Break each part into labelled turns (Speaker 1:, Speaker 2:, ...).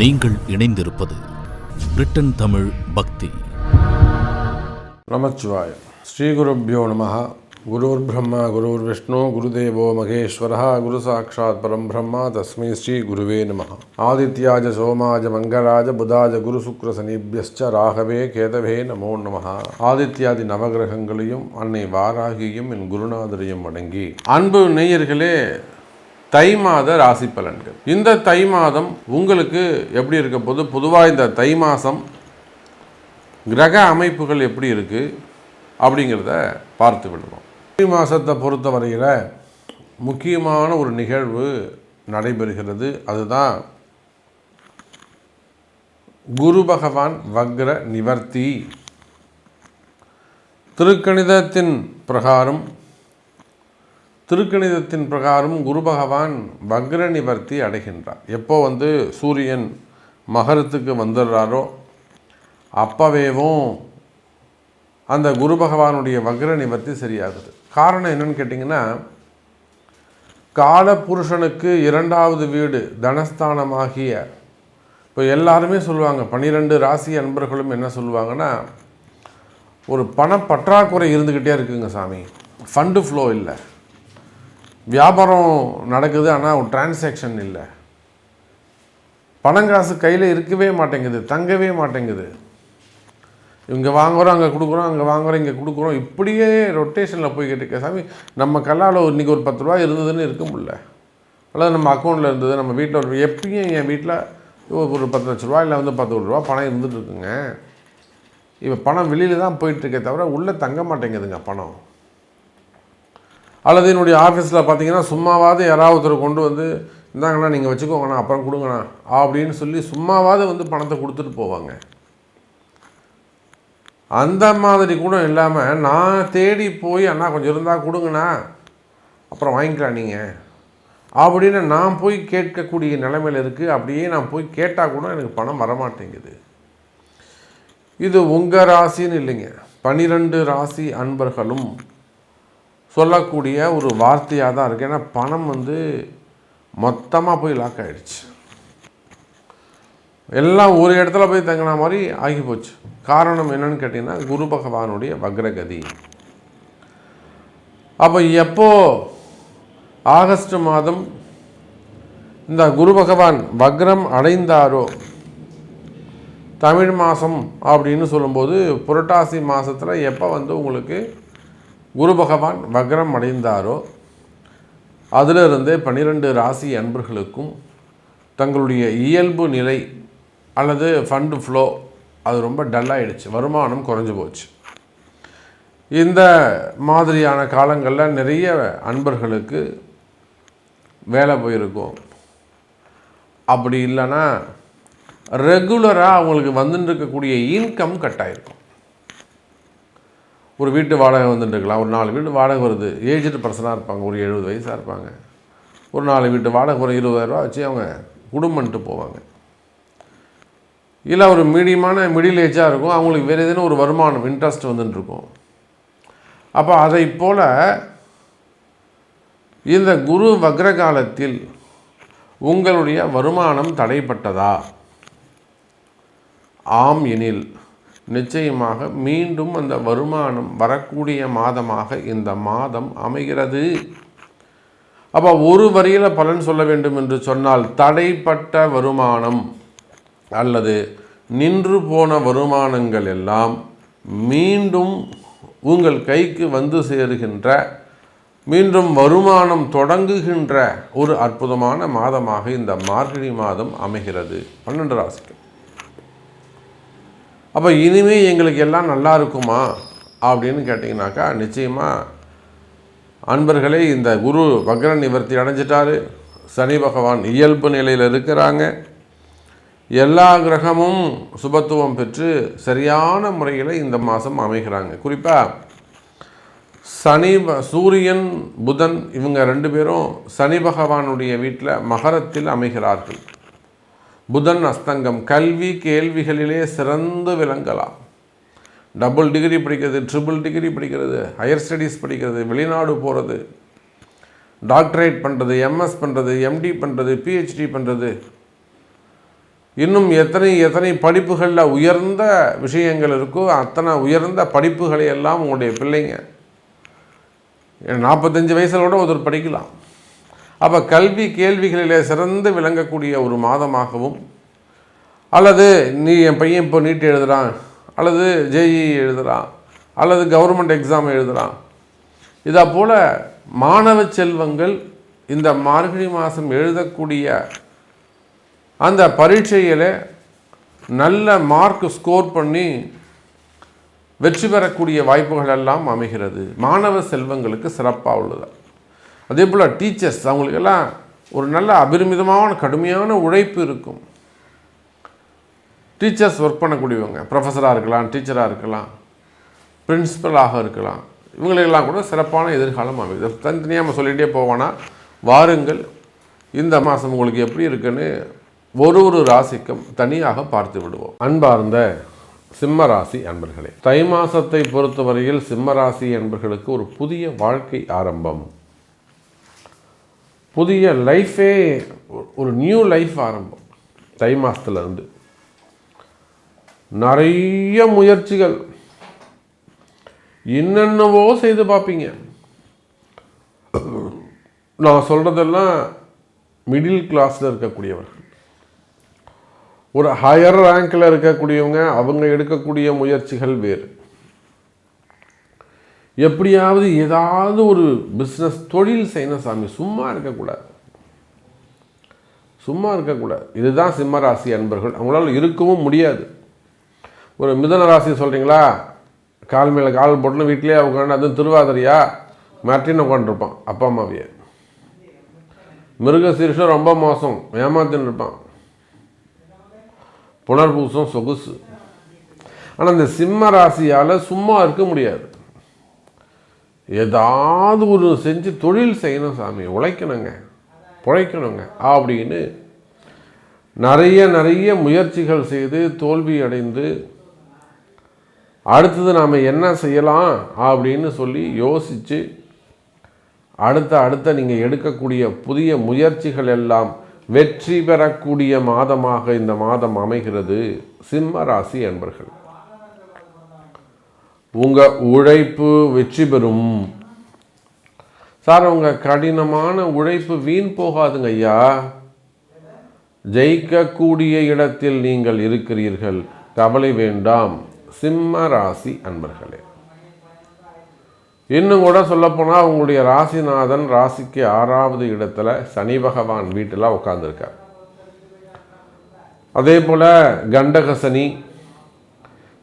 Speaker 1: நீங்கள் இணைந்திருப்பது பிரிட்டன் தமிழ் பக்தி.
Speaker 2: நமச்சிவாய. ஸ்ரீகுருப்போ நம குருர் பிரம்மா குருர் விஷ்ணு குருதேவோ மகேஸ்வரா குரு சாட்சாத் பரம் பிரம்மா தஸ்மை ஸ்ரீ குருவே நம ஆதித்யாஜ சோமாஜ மங்களாஜ புதாஜ குரு சுக்ர சனிபியஸ்ச ராகவே கேதவே நமோ நம ஆதித்யாதி நவகிரகங்களையும் அன்னை வாராகியும் என் குருநாதரையும் வணங்கி. அன்பு நேயர்களே தை மாத ராசி பலன்கள். இந்த தை மாதம் உங்களுக்கு எப்படி இருக்க போது பொதுவாக இந்த தை மாதம் கிரக அமைப்புகள் எப்படி இருக்குது அப்படிங்கிறத பார்த்து விடுவோம். தை மாதத்தை பொறுத்த வரையில் முக்கியமான ஒரு நிகழ்வு நடைபெறுகிறது. அதுதான் குரு பகவான் வக்ர நிவர்த்தி. திருக்கணிதத்தின் பிரகாரம் திருக்கணிதத்தின் பிரகாரம் குரு பகவான் வக்ர நிவர்த்தி அடைகின்றார். எப்போ வந்து சூரியன் மகரத்துக்கு வந்துடுறாரோ அப்பவேவும் அந்த குரு பகவானுடைய வக்ர நிவர்த்தி சரியாகுது. காரணம் என்னன்னு கேட்டிங்கன்னா காலபுருஷனுக்கு இரண்டாவது வீடு தனஸ்தானமாகிய இப்போ எல்லாருமே சொல்லுவாங்க பன்னிரெண்டு ராசி அன்பர்களும் என்ன சொல்லுவாங்கன்னா ஒரு பணப்பற்றாக்குறை இருந்துக்கிட்டே இருக்குங்க சாமி. ஃபண்டு ஃப்ளோ இல்லை. வியாபாரம் நடக்குது ஆனால் ஒரு டிரான்சாக்ஷன் இல்லை. பணங்காசு கையில் இருக்கவே மாட்டேங்குது தங்கவே மாட்டேங்குது. இங்கே வாங்குகிறோம் அங்கே கொடுக்குறோம் அங்கே வாங்குகிறோம் இங்கே கொடுக்குறோம் இப்படியே ரொட்டேஷனில் போய்கிட்டு இருக்க. சாமி நம்ம கல்லால் இன்றைக்கி ஒரு பத்து ரூபா இருந்ததுன்னு இருக்க முடியல. அல்லது நம்ம அக்கௌண்ட்டில் இருந்தது நம்ம வீட்டில் ஒரு எப்பயும் என் வீட்டில் ஒரு பத்து லட்ச ரூபா இல்லை வந்து பத்து ஒரு ரூபா பணம் இருந்துகிட்டு இருக்குங்க. இப்போ பணம் வெளியில் தான் போயிட்டுருக்கே தவிர உள்ளே தங்க மாட்டேங்குதுங்க பணம். அல்லது என்னுடைய ஆஃபீஸில் பார்த்தீங்கன்னா சும்மாவாவது யாராவது ஒருத்தர் கொண்டு வந்து இந்தாங்கண்ணா நீங்கள் வச்சுக்கோங்கண்ணா அப்புறம் கொடுங்கண்ணா அப்படின்னு சொல்லி சும்மாவாவது வந்து பணத்தை கொடுத்துட்டு போவாங்க. அந்த மாதிரி கூட இல்லாமல் நான் தேடி போய் அண்ணா கொஞ்சம் இருந்தால் கொடுங்கண்ணா அப்புறம் வாங்கிக்கலாம் நீங்கள் அப்படின்னு நான் போய் கேட்கக்கூடிய நிலைமையில் இருக்குது அப்படியே நான் போய் கேட்டால் கூட எனக்கு பணம் வரமாட்டேங்குது. இது உங்கள் ராசின்னு இல்லைங்க. பனிரெண்டு ராசி அன்பர்களும் சொல்லக்கூடிய ஒரு வார்த்தையாக தான் இருக்குது ஏன்னா பணம் வந்து மொத்தமாக போய் லாக் ஆகிடுச்சு எல்லாம் ஒரு இடத்துல போய் தங்கின மாதிரி ஆகி போச்சு. காரணம் என்னன்னு கேட்டிங்கன்னா குரு பகவானுடைய வக்ரகதி. அப்போ எப்போ ஆகஸ்ட் மாதம் இந்த குரு பகவான் வக்ரம் அடைந்தாரோ தமிழ் மாதம் அப்படின்னு சொல்லும்போது புரட்டாசி மாதத்தில் எப்போ வந்து உங்களுக்கு குரு பகவான் வக்ரம் அடைந்தாரோ அதிலிருந்தே பன்னிரெண்டு ராசி அன்பர்களுக்கும் தங்களுடைய இயல்பு நிலை அல்லது ஃபண்டு ஃப்ளோ அது ரொம்ப டல்லாகிடுச்சு வருமானம் குறைஞ்சு போச்சு. இந்த மாதிரியான காலங்களில் நிறைய அன்பர்களுக்கு வேலை போயிருக்கும். அப்படி இல்லைன்னா ரெகுலராக அவங்களுக்கு வந்துட்டு இருக்கக்கூடிய இன்கம் கட் ஆகிருக்கும் ஒரு வீட்டு வாடகை வந்துட்டுருக்கலாம். ஒரு நாலு வீட்டு வாடகை வருது. ஏஜ்டு பர்சனாக இருப்பாங்க. ஒரு எழுபது வயசாக இருப்பாங்க. ஒரு நாலு வீட்டு வாடகை ஒரு இருபதாயிரரூவா வச்சு அவங்க குடும்பம்ன்ட்டு போவாங்க. இல்லை ஒரு மீடியமான மிடில் ஏஜாக இருக்கும். அவங்களுக்கு வேறு எதுனா ஒரு வருமானம் இன்ட்ரெஸ்ட் வந்துட்டுருக்கும். அப்போ அதை போல் இந்த குரு வக்ர காலத்தில் உங்களுடைய வருமானம் தடைப்பட்டதா? ஆம் எனில் நிச்சயமாக மீண்டும் அந்த வருமானம் வரக்கூடிய மாதமாக இந்த மாதம் அமைகிறது. அப்போ ஒரு வரியில் பலன் சொல்ல வேண்டும் என்று சொன்னால் தடைப்பட்ட வருமானம் அல்லது நின்று போன வருமானங்கள் எல்லாம் மீண்டும் உங்கள் கைக்கு வந்து சேருகின்ற மீண்டும் வருமானம் தொடங்குகின்ற ஒரு அற்புதமான மாதமாக இந்த மார்கழி மாதம் அமைகிறது. பன்னெண்டு ராசிக்கு அப்போ இனிமேல் எங்களுக்கு எல்லாம் நல்லா இருக்குமா? அப்படின்னு கேட்டிங்கனாக்கா நிச்சயமாக அன்பர்களே இந்த குரு வக்ர நிவர்த்தி அடைஞ்சிட்டாரு. சனி பகவான் இயல்பு நிலையில் இருக்கிறாங்க. எல்லா கிரகமும் சுபத்துவம் பெற்று சரியான முறையில் இந்த மாதம் அமைகிறாங்க. குறிப்பாக சனி ப- சூரியன் புதன் இவங்க ரெண்டு பேரும் சனி பகவானுடைய வீட்டில் மகரத்தில் அமைகிறார்கள். புதன் அஸ்தங்கம். கல்வி கேள்விகளிலே சிறந்து விளங்கலாம். டபுள் டிகிரி படிக்கிறது ட்ரிபிள் டிகிரி படிக்கிறது ஹையர் ஸ்டடீஸ் படிக்கிறது வெளிநாடு போகிறது டாக்டரேட் பண்ணுறது எம்எஸ் பண்ணுறது எம்டி பண்ணுறது பிஹெச்டி பண்ணுறது இன்னும் எத்தனை எத்தனை படிப்புகளில் உயர்ந்த விஷயங்கள் இருக்கோ அத்தனை உயர்ந்த படிப்புகளை எல்லாம் உங்களுடைய பிள்ளைங்க நாற்பத்தஞ்சு வயசில் கூட ஒருத்தர் படிக்கலாம். அப்போ கல்வி கேள்விகளிலே சிறந்து விளங்கக்கூடிய ஒரு மாதமாகவும் அல்லது நீ என் பையன் இப்போ நீட் எழுதுகிறான் அல்லது ஜேஇ எழுதுகிறான் அல்லது கவர்மெண்ட் எக்ஸாம் எழுதுகிறான் இதை போல் மாணவ செல்வங்கள் இந்த மார்கழி மாதம் எழுதக்கூடிய அந்த பரீட்சையில் நல்ல மார்க் ஸ்கோர் பண்ணி வெற்றி பெறக்கூடிய வாய்ப்புகள் எல்லாம் அமைகிறது. மாணவ செல்வங்களுக்கு சிறப்பாக உள்ளது. அதே போல் டீச்சர்ஸ் அவங்களுக்கெல்லாம் ஒரு நல்ல அபரிமிதமான கடுமையான உழைப்பு இருக்கும். டீச்சர்ஸ் ஒர்க் பண்ணக்கூடியவங்க ப்ரொஃபஸராக இருக்கலாம் டீச்சராக இருக்கலாம் பிரின்சிபலாக இருக்கலாம். இவங்களுக்கெல்லாம் கூட சிறப்பான எதிர்காலம் அமைது தனித்தனியாக நம்ம சொல்லிகிட்டே போவோன்னா வாருங்கள் இந்த மாதம் உங்களுக்கு எப்படி இருக்குன்னு ஒரு ஒரு ராசிக்கும் தனியாக பார்த்து விடுவோம். அன்பார்ந்த சிம்ம ராசி அன்பர்களே தை மாதத்தை பொறுத்தவரையில் சிம்ம ராசி என்பர்களுக்கு ஒரு புதிய வாழ்க்கை ஆரம்பம். புதிய லைஃபே ஒரு நியூ லைஃப் ஆரம்பம். தை மாதத்துலேருந்து நிறைய முயற்சிகள். என்னென்னவோ செய்து பார்ப்பீங்க நான் சொல்கிறதெல்லாம் மிடில் கிளாஸில் இருக்கக்கூடியவர்கள். ஒரு ஹையர் ரேங்கில் இருக்கக்கூடியவங்க அவங்க எடுக்கக்கூடிய முயற்சிகள் வேறு. எப்படியாவது ஏதாவது ஒரு பிஸ்னஸ் தொழில் செய்யணும் சாமி சும்மா இருக்கக்கூடாது. சும்மா இருக்கக்கூடாது. இதுதான் சிம்மராசி அன்பர்கள். அவங்களால இருக்கவும் முடியாது. ஒரு மிதன ராசி சொல்கிறீங்களா கால் மேலே கால் போட்டுன்னு வீட்டிலே உட்காந்து அதுவும் திருவாதிரையா? மிரட்டின்னு உட்காந்துருப்பான் அப்பா அம்மாவையே. மிருகசீரிஷம் ரொம்ப மோசம். ஏமாத்தின்னு இருப்பான். புனர்பூசம் சொகுசு. ஆனால் இந்த சிம்ம ராசியால் சும்மா இருக்க முடியாது. ஏதாவது ஒரு செஞ்சு தொழில் செய்யணும் சாமி உழைக்கணுங்க. பிழைக்கணுங்க அப்படின்னு நிறைய நிறைய முயற்சிகள் செய்து தோல்வி அடைந்து அடுத்தது நாம் என்ன செய்யலாம் அப்படின்னு சொல்லி யோசித்து அடுத்த அடுத்த நீங்கள் எடுக்கக்கூடிய புதிய முயற்சிகள் எல்லாம் வெற்றி பெறக்கூடிய மாதமாக இந்த மாதம் அமைகிறது. சிம்ம ராசி என்பர்கள் உங்கள் உழைப்பு வெற்றி பெறும். சார் உங்கள் கடினமான உழைப்பு வீண் போகாதுங்க ஐயா. ஜெயிக்கக்கூடிய இடத்தில் நீங்கள் இருக்கிறீர்கள். கவலை வேண்டாம். சிம்ம ராசி அன்பர்களே. இன்னும் கூட சொல்லப்போனால் உங்களுடைய ராசிநாதன் ராசிக்கு ஆறாவது இடத்துல சனி பகவான் வீட்டில் உட்காந்துருக்கார் அதே போல் கண்டக சனி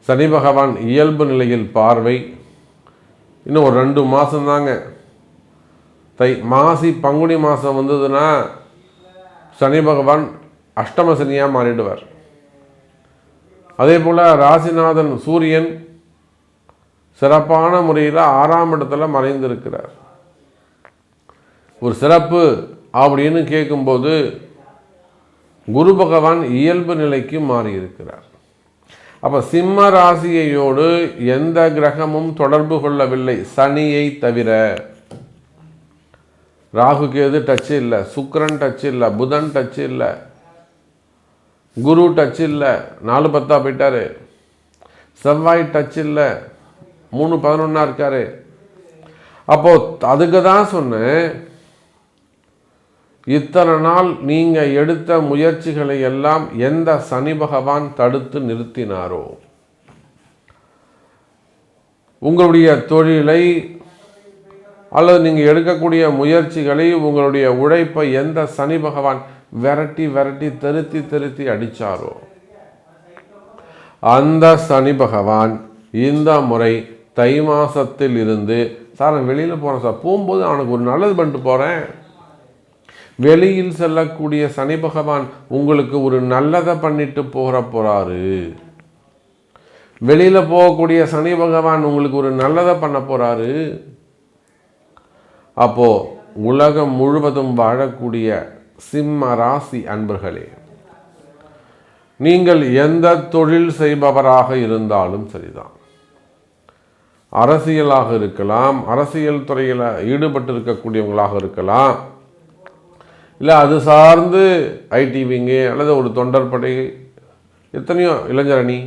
Speaker 2: சனி பகவான் இயல்பு நிலையில் பார்வை. இன்னும் ஒரு ரெண்டு மாதம்தாங்க தை மாசி பங்குனி மாதம் வந்ததுன்னா சனி பகவான் அஷ்டம சனியாக மாறிடுவார். அதே போல் ராசிநாதன் சூரியன் சிறப்பான முறையில் ஆறாம் இடத்துல மறைந்திருக்கிறார். ஒரு சிறப்பு அப்படின்னு கேட்கும்போது குரு பகவான் இயல்பு நிலைக்கு மாறியிருக்கிறார். அப்போ சிம்ம ராசியையோடு எந்த கிரகமும் தொடர்பு கொள்ளவில்லை. சனியை தவிர. ராகு கேது டச் இல்லை. சுக்கரன் டச் இல்லை. புதன் டச் இல்லை. குரு டச் இல்லை. நாலு பத்தா போயிட்டாரு. செவ்வாய் டச் இல்லை. மூணு பதினொன்னா இருக்காரு. அப்போது அதுக்கு தான் சொன்னேன். இத்தனை நாள் நீங்கள் எடுத்த முயற்சிகளை எல்லாம் எந்த சனி பகவான் தடுத்து நிறுத்தினாரோ? உங்களுடைய தொழிலை அல்லது நீங்கள் எடுக்கக்கூடிய முயற்சிகளை உங்களுடைய உழைப்பை எந்த சனி பகவான் விரட்டி விரட்டி திருத்தி திருத்தி அடித்தாரோ அந்த சனி பகவான் இந்த முறை தை மாசத்தில் இருந்து சார் வெளியில் போகிறேன் சார். போகும்போது அவனுக்கு ஒரு நல்லது பண்ணிட்டு போகிறேன் வெளியில் செல்லக்கூடிய சனி பகவான் உங்களுக்கு ஒரு நல்லதை பண்ணிட்டு போகிற போகிறாரு வெளியில் போகக்கூடிய சனி பகவான் உங்களுக்கு ஒரு நல்லதை பண்ண போகிறாரு அப்போது உலகம் முழுவதும் வாழக்கூடிய சிம்ம ராசி அன்பர்களே நீங்கள் எந்த தொழில் செய்பவராக இருந்தாலும் சரிதான். அரசியலாக இருக்கலாம் அரசியல் துறையில் ஈடுபட்டு இருக்கக்கூடியவங்களாக இருக்கலாம். இல்லை அது சார்ந்து ஐடி விங்கு அல்லது ஒரு தொண்டர் படை எத்தனையோ இளைஞரணி.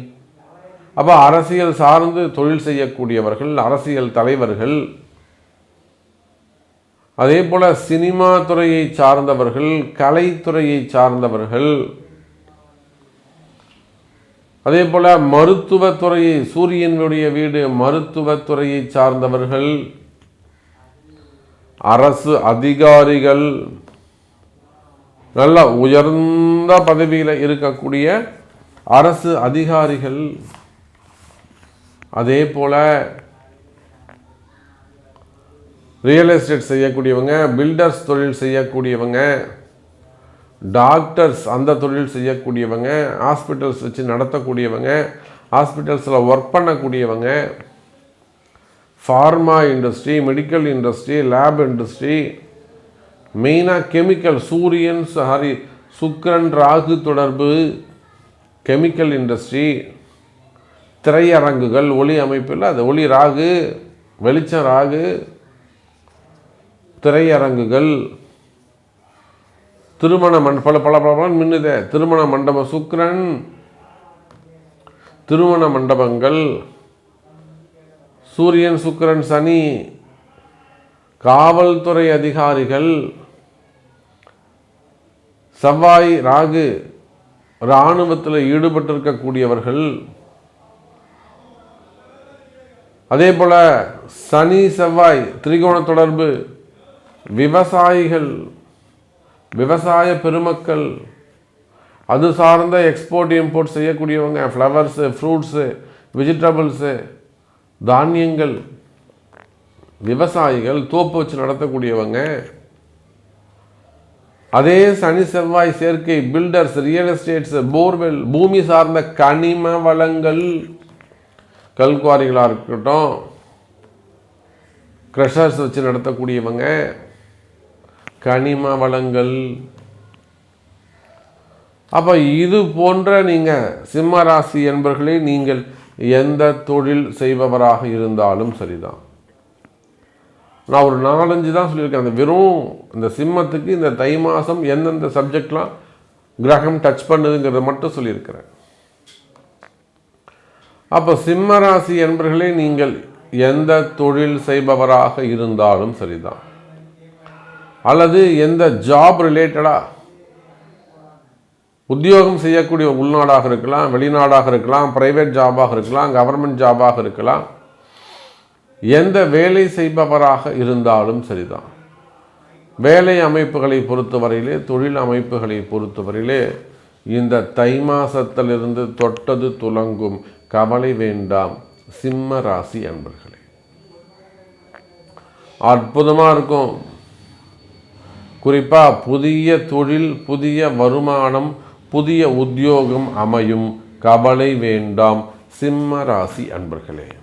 Speaker 2: அப்போ அரசியல் சார்ந்து தொழில் செய்யக்கூடியவர்கள் அரசியல் தலைவர்கள் அதே போல் சினிமா துறையை சார்ந்தவர்கள் கலைத்துறையை சார்ந்தவர்கள் அதே போல் மருத்துவத்துறையை சூரியனுடைய வீடு மருத்துவத்துறையை சார்ந்தவர்கள் அரசு அதிகாரிகள் நல்ல உயர்ந்த பதவியில் இருக்கக்கூடிய அரசு அதிகாரிகள் அதே போல ரியல் எஸ்டேட் செய்யக்கூடியவங்க பில்டர்ஸ் தொழில் செய்யக்கூடியவங்க டாக்டர்ஸ் அந்த தொழில் செய்யக்கூடியவங்க ஹாஸ்பிட்டல்ஸ் வச்சு நடத்தக்கூடியவங்க ஹாஸ்பிட்டல்ஸில் ஒர்க் பண்ணக்கூடியவங்க pharma industry medical industry lab industry மெயினாக கெமிக்கல் சூரியன் சாரி சுக்கரன் ராகு தொடர்பு கெமிக்கல் இண்டஸ்ட்ரி திரையரங்குகள் ஒளி அமைப்பில் அது ஒளி ராகு வெளிச்சம் ராகு திரையரங்குகள் திருமண மண்ட பல பல பல மின்னுதே. திருமண மண்டபம் சுக்கிரன் திருமண மண்டபங்கள் சூரியன் சுக்கிரன் சனி காவல்துறை அதிகாரிகள் செவ்வாய் ராகு இராணுவத்தில் ஈடுபட்டிருக்கக்கூடியவர்கள் அதே போல் சனி செவ்வாய் திரிகோண தொடர்பு விவசாயிகள் விவசாய பெருமக்கள் அது சார்ந்த எக்ஸ்போர்ட் இம்போர்ட் செய்யக்கூடியவங்க ஃப்ளவர்ஸு ஃப்ரூட்ஸு வெஜிடபிள்ஸு தானியங்கள் விவசாயிகள் தோப்பு வச்சு நடத்தக்கூடியவங்க அதே சனி செவ்வாய் சேர்க்கை பில்டர்ஸ் ரியல் எஸ்டேட்ஸ் போர்வெல் பூமி சார்ந்த கனிம வளங்கள் கல்குவாரிகளாக இருக்கட்டும் க்ரஷர்ஸ் வச்சு நடத்தக்கூடியவங்க கனிம வளங்கள். அப்போ இது போன்ற நீங்கள் சிம்ம ராசி என்பர்களே நீங்கள் எந்த தொழில் செய்பவராக இருந்தாலும் சரிதான். நான் ஒரு நாலஞ்சு தான் சொல்லியிருக்கேன். அந்த வெறும் இந்த சிம்மத்துக்கு இந்த தை மாதம் எந்தெந்த சப்ஜெக்ட்லாம் கிரகம் டச் பண்ணுதுங்கிறத மட்டும் சொல்லியிருக்கிறேன். அப்போ சிம்ம ராசி என்பர்களே நீங்கள் எந்த தொழில் செய்பவராக இருந்தாலும் சரிதான். அல்லது எந்த ஜாப் ரிலேட்டடாக உத்தியோகம் செய்யக்கூடிய உள்நாடாக இருக்கலாம் வெளிநாடாக இருக்கலாம் ப்ரைவேட் ஜாபாக இருக்கலாம் கவர்மெண்ட் ஜாபாக இருக்கலாம் எந்த வேலை செய்பவராக இருந்தாலும் சரிதான். வேலை அமைப்புகளை பொறுத்தவரையிலே தொழில் அமைப்புகளை பொறுத்தவரையிலே இந்த தை மாசத்திலிருந்து தொட்டது துலங்கும் கவலை வேண்டாம் சிம்ம ராசி அன்பர்களே. அற்புதமாக இருக்கும். குறிப்பாக புதிய தொழில் புதிய வருமானம் புதிய உத்தியோகம் அமையும் கவலை வேண்டாம் சிம்ம ராசி அன்பர்களே.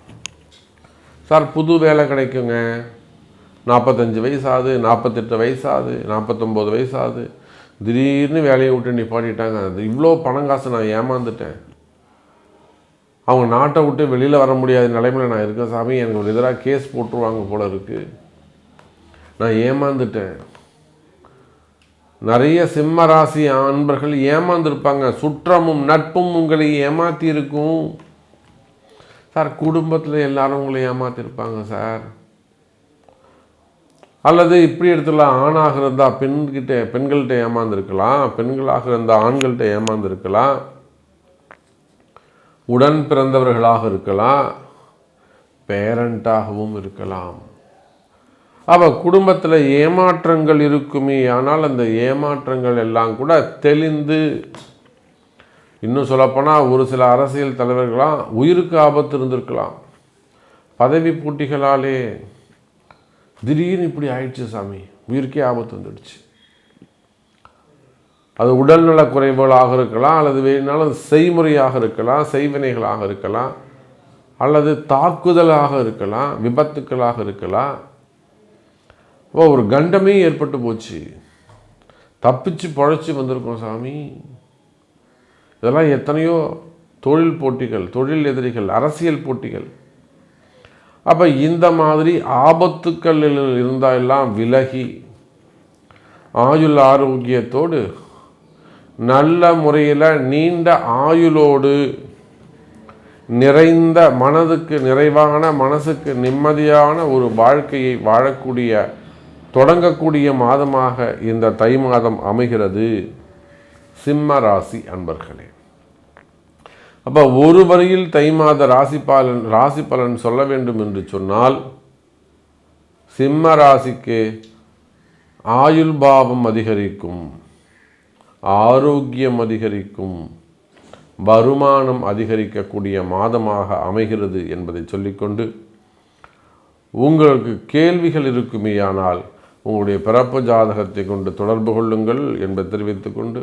Speaker 2: சார் புது வேலை கிடைக்குங்க. நாற்பத்தஞ்சு வயசாகுது நாற்பத்தெட்டு வயசாகுது நாற்பத்தொம்போது வயசாகுது. திடீர்னு வேலையை விட்டு நிப்பாட்டிட்டாங்க. அது இவ்வளோ பணம் காசு நான் ஏமாந்துட்டேன். அவங்க நாட்டை விட்டு வெளியில் வர முடியாத நிலைமையில் நான் இருக்கேன் சாமி. எனக்கு ஒரு எதிராக கேஸ் போட்டுருவாங்க போல இருக்குது நான் ஏமாந்துட்டேன். நிறைய சிம்ம ராசி அன்பர்கள் ஏமாந்துருப்பாங்க. சுற்றமும் நட்பும் உங்களை ஏமாற்றி இருக்கும் சார் குடும்பத்தில் எல்லாரும் உங்களை ஏமாத்திருப்பாங்க சார். அல்லது இப்படி எடுத்துலாம் ஆணாக இருந்தால் பெண்கிட்ட பெண்கள்கிட்ட ஏமாந்துருக்கலாம் பெண்களாக இருந்தால் ஆண்கள்கிட்ட ஏமாந்துருக்கலாம் உடன் பிறந்தவர்களாக இருக்கலாம் பேரண்டாகவும் இருக்கலாம். அப்போ குடும்பத்தில் ஏமாற்றங்கள் இருக்குமே ஆனால் அந்த ஏமாற்றங்கள் எல்லாம் கூட தெளிந்து இன்னும் சொல்லப்போனால் ஒரு சில அரசியல் தலைவர்களாம் உயிருக்கு ஆபத்து இருந்திருக்கலாம். பதவி போட்டிகளாலே திடீர்னு இப்படி ஆயிடுச்சு சாமி. உயிருக்கே ஆபத்து வந்துடுச்சு. அது உடல்நல குறைவுகளாக இருக்கலாம் அல்லது வேணாலும் செய்முறையாக இருக்கலாம் செய்வினைகளாக இருக்கலாம் அல்லது தாக்குதலாக இருக்கலாம் விபத்துக்களாக இருக்கலாம். ஒரு கண்டமே ஏற்பட்டு போச்சு. தப்பிச்சு பொழைச்சி வந்திருக்கோம் சாமி. இதெல்லாம் எத்தனையோ தொழில் போட்டிகள் தொழில் எதிரிகள் அரசியல் போட்டிகள். அப்போ இந்த மாதிரி ஆபத்துக்கள் இருந்தாலெல்லாம் விலகி ஆயுள் ஆரோக்கியத்தோடு நல்ல முறையில் நீண்ட ஆயுளோடு நிறைந்த மனதுக்கு நிறைவான மனசுக்கு நிம்மதியான ஒரு வாழ்க்கையை வாழக்கூடிய தொடங்கக்கூடிய மாதமாக இந்த தை மாதம் அமைகிறது. சிம்ம ராசி அன்பர்களே. அப்போ ஒரு வரியில் தை மாத ராசி பலன் ராசி பலன் சொல்ல வேண்டும் என்று சொன்னால் சிம்ம ராசிக்கு ஆயுள் பாவம் அதிகரிக்கும் ஆரோக்கியம் அதிகரிக்கும் வருமானம் அதிகரிக்கக்கூடிய மாதமாக அமைகிறது என்பதை சொல்லிக்கொண்டு உங்களுக்கு கேள்விகள் இருக்குமேயானால் உங்களுடைய பிறப்பு ஜாதகத்தை கொண்டு தொடர்பு கொள்ளுங்கள் என்பதை தெரிவித்துக்கொண்டு